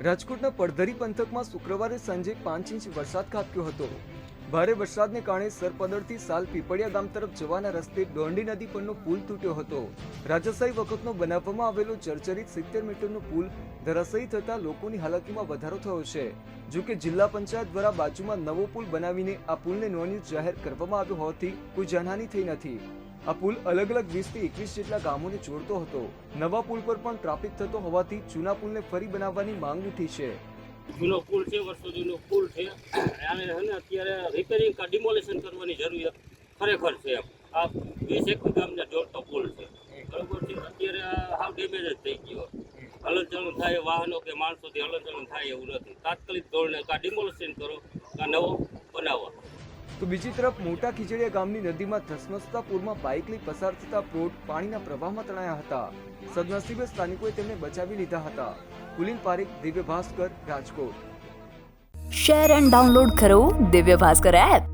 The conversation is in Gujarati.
રાજકોટના પડધરી પંથકમાં શુક્રવારે સાંજે પાંચ ઇંચ વરસાદ ખાબક્યો હતો. ભારે વરસાદને કારણે સરપદરથી સાલ પીપળિયા ગામ તરફ જવાના રસ્તે ડોંડી નદી પરનો પુલ તૂટ્યો હતો. રાજાશાહી વખતનો બનાવવામાં આવેલો ચર્ચરિત સિત્તેર મીટરનો પુલ ધરાશયી થતા લોકોની હાલાકીમાં વધારો થયો છે. જો કે જિલ્લા પંચાયત દ્વારા બાજુમાં નવો પુલ બનાવીને આ પુલને નોન્યુઝ જાહેર કરવામાં આવ્યો હોવાથી કોઈ જાનહાની થઈ નથી. આ પુલ અલગ અલગ વીસથી એકવીસ જેટલા ગામોને જોડતો હતો. નવા પુલ પર પણ ટ્રાફિક થતો હોવાથી જૂના પુલને ફરી બનાવવાની માંગ ઉઠી છે. જૂનો પુલ છે, વર્ષો જૂનો પુલ છે. આને છે અત્યારે રિપેરિંગ કા ડિમોલેશન કરવાની જરૂરિયાત ખરેખર છે આ વીસ એકવીસ ગામને જોડતો પુલ છે. બરોબર છે? અત્યારે હાવ ડેમેજ જ થઈ ગયો. હલનચલન થાય વાહનો કે માણસોથી હલનચલન થાય એવું નથી. તાત્કાલિક ધોરણે કા ડિમોલેશન કરો, કા નવો બનાવો. તો બીજી તરફ મોટા ખીજડીયા ગામની નદીમાં ધસમસતા પૂરમાં બાઇક લઈ પસાર થતા પ્લોટ પાણીના પ્રવાહમાં તણાયા હતા. સદનસીબે સ્થાનિકોએ તેમને બચાવી લીધા હતા. Kulin Parekh, Divya Bhaskar, Rajkot. Share and download કરો દિવ્ય ભાસ્કર એપ.